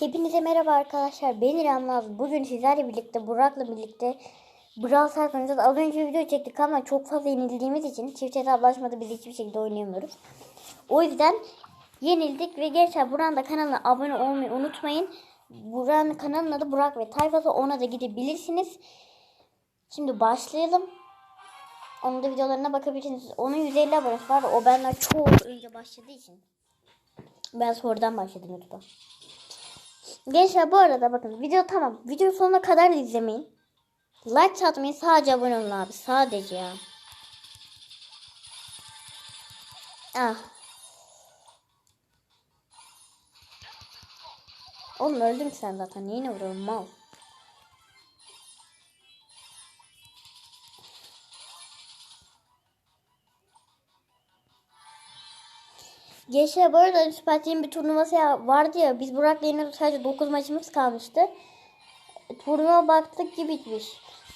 Hepinize merhaba arkadaşlar. Ben İrem Naz. Bugün sizlerle birlikte Burak'la birlikte Brawl oynayacağız. Az önce video çektik ama çok fazla yenildiğimiz için çift hesaplaşmada biz hiçbir şekilde oynayamıyoruz. O yüzden yenildik ve gençler Burak'ın da kanalına abone olmayı unutmayın. Burak'ın kanalının adı Burak ve Tayfası ona da gidebilirsiniz. Şimdi başlayalım. Onun da videolarına bakabilirsiniz. Onun 150 abonesi var. O benden çok önce başladığı için. Ben sonradan başladım YouTube'a. Gençler bu arada bakın video tamam. Video sonuna kadar da izlemeyin. Like atmayın sadece abone olun abi. Sadece ya. Ah. Oğlum öldün sen zaten. Neyine vuruyorum mal. Gençler bu arada Süper Team bir turnuvası vardı ya. Biz Burak'la yine sadece 9 maçımız kalmıştı. Turnuva baktık ki bitmiş.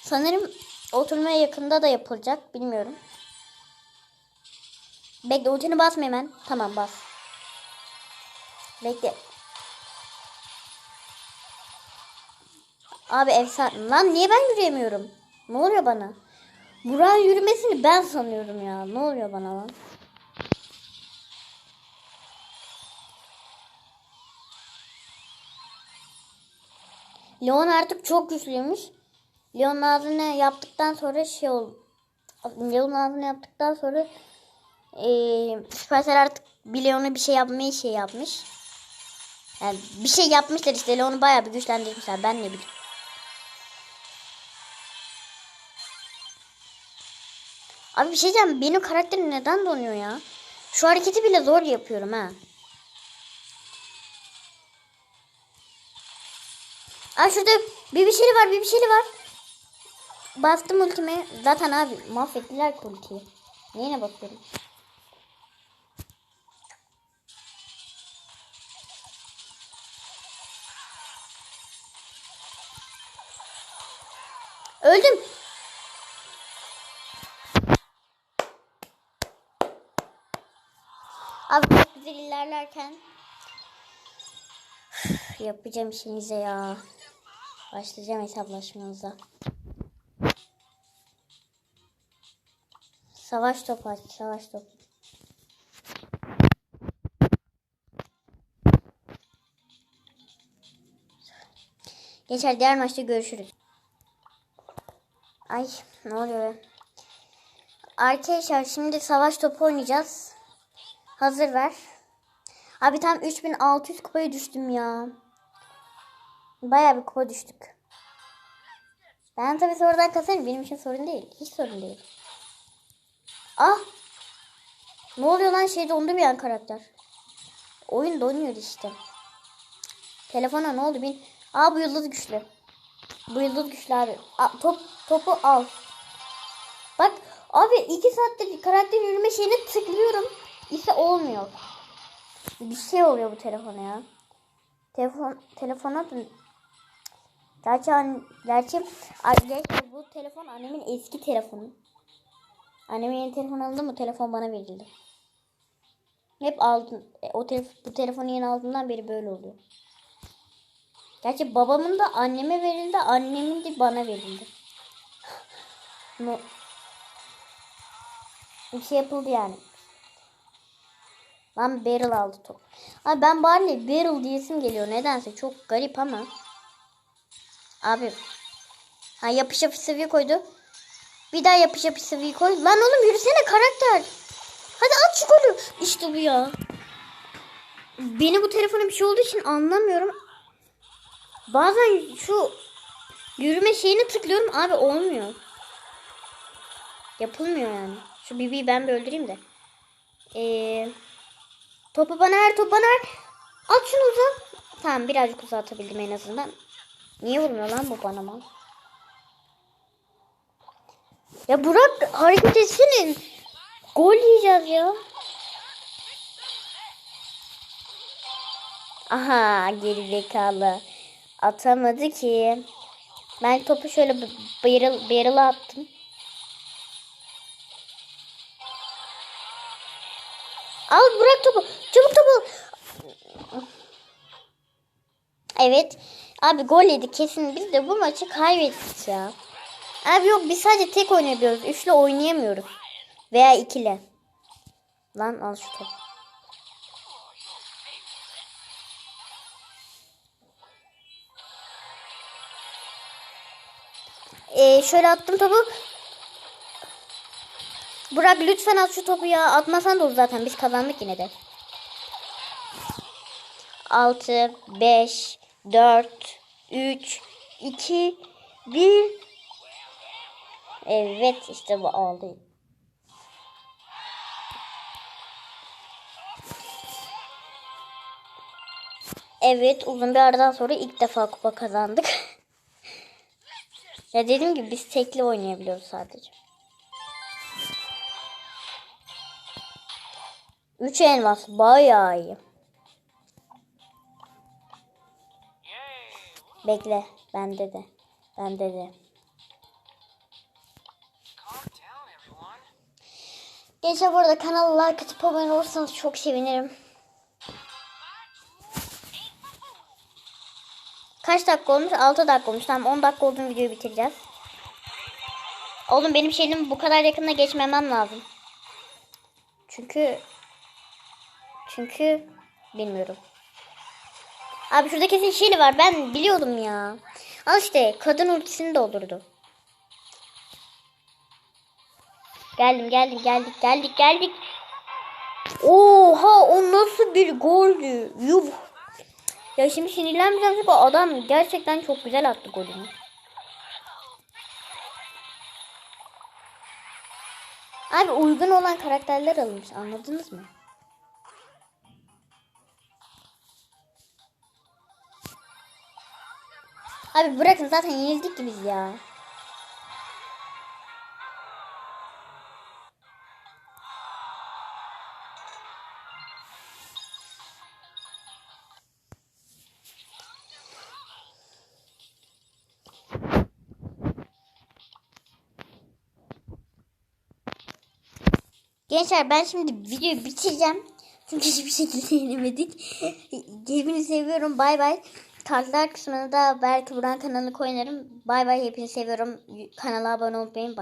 Sanırım o turnuva yakında da yapılacak. Bilmiyorum. Bekle ultini basma hemen. Tamam bas. Bekle. Abi efsane. Lan niye ben yürüyemiyorum? Ne oluyor bana? Burak'ın yürümesini ben sanıyorum ya. Ne oluyor bana lan? Leon artık çok güçlüymüş. Leon ağzını yaptıktan sonra şey ol. Leon ağzını yaptıktan sonra eee Supercell artık bir Leon'a bir şey yapmayı şey yapmış. Yani bir şey yapmışlar işte Leon'u bayağı bir güçlendirmişler. Ben ne bileyim. Abi bir şey diyeceğim. Benim karakterim neden donuyor ya? Şu hareketi bile zor yapıyorum ha. Aa şurada bir bir şey var bir bir şey var. Bastım ultime. Zaten abi mahvettiler ultiyi. Neyine bakıyorum? Öldüm. Abi çok güzel ilerlerken yapacağım işinize ya. Başlayacağım hesaplaşmanıza. Savaş topu aç, savaş topu. Geçer diğer maçta görüşürüz. Ay ne oluyor? be? Arkadaşlar şimdi savaş topu oynayacağız. Hazır ver. Abi tam 3600 kupaya düştüm ya. Bayağı bir kupa düştük. Ben tabii sonradan kasarım. Benim için sorun değil. Hiç sorun değil. Ah! Ne oluyor lan şey dondu bir an karakter. Oyun donuyor işte. Telefona ne oldu bin? Aa bu yıldız güçlü. Bu yıldız güçlü abi. Aa, top, topu al. Bak abi iki saattir karakter yürüme şeyini tıklıyorum. İşte olmuyor. Bir şey oluyor bu telefona ya. Telefon telefona da Gerçi, an, gerçi, gerçi bu telefon annemin eski telefonu. Annemin yeni telefon alındı mı telefon bana verildi. Hep aldım. E, o telef bu telefonu yeni aldığımdan beri böyle oluyor. Gerçi babamın da anneme verildi, annemin de bana verildi. no. Bir şey yapıldı yani. Lan barrel aldı top. Abi ben Barley barrel diyesim geliyor nedense çok garip ama. Abi. Ha yapış yapış seviye koydu. Bir daha yapış yapış seviye koy. Lan oğlum yürüsene karakter. Hadi at şu golü. İşte bu ya. Beni bu telefona bir şey olduğu için anlamıyorum. Bazen şu yürüme şeyini tıklıyorum abi olmuyor. Yapılmıyor yani. Şu Bibi'yi ben bir öldüreyim de. Ee, topu bana ver, topu bana ver. At şunu uza. Tamam birazcık uzatabildim en azından. Niye vurmuyor lan bu bana mal? Ya Burak hareket etsene. Gol yiyeceğiz ya. Aha geri zekalı. Atamadı ki. Ben topu şöyle bayırıl, bayırıla attım. Al bırak topu. Çabuk topu. Evet. Abi gol yedik kesin. Biz de bu maçı kaybettik ya. Abi yok biz sadece tek oynayabiliyoruz. Üçlü oynayamıyoruz. Veya ikili. Lan al şu topu. Ee, şöyle attım topu. Burak lütfen at şu topu ya. Atmasan da olur zaten. Biz kazandık yine de. 6, 5, 4, 3, 2, 1. Evet işte bu oldu. Evet uzun bir aradan sonra ilk defa kupa kazandık. ya dediğim gibi biz tekli oynayabiliyoruz sadece. 3 elmas bayağı iyi. Bekle bende de. Bende de. Gençler bu arada kanala like atıp abone olursanız çok sevinirim. Kaç dakika olmuş? 6 dakika olmuş. Tamam 10 dakika olduğunu videoyu bitireceğiz. Oğlum benim şeyim bu kadar yakında geçmemem lazım. Çünkü çünkü bilmiyorum. Abi şurada kesin Şili var. Ben biliyordum ya. Al işte kadın ultisini doldurdu. Geldim geldim geldik geldik geldik. Oha o nasıl bir goldü. Yuh. Ya şimdi sinirlenmeyeceğim çünkü adam gerçekten çok güzel attı golünü. Abi uygun olan karakterler alınmış anladınız mı? Abi bırakın zaten yenildik ki biz ya. Gençler ben şimdi videoyu bitireceğim. Çünkü hiçbir şekilde yenemedik. Hepinizi seviyorum. Bay bay. Kartlar kısmına da belki Buran kanalını koyarım. Bay bay. Hepinizi seviyorum. Kanala abone olmayı.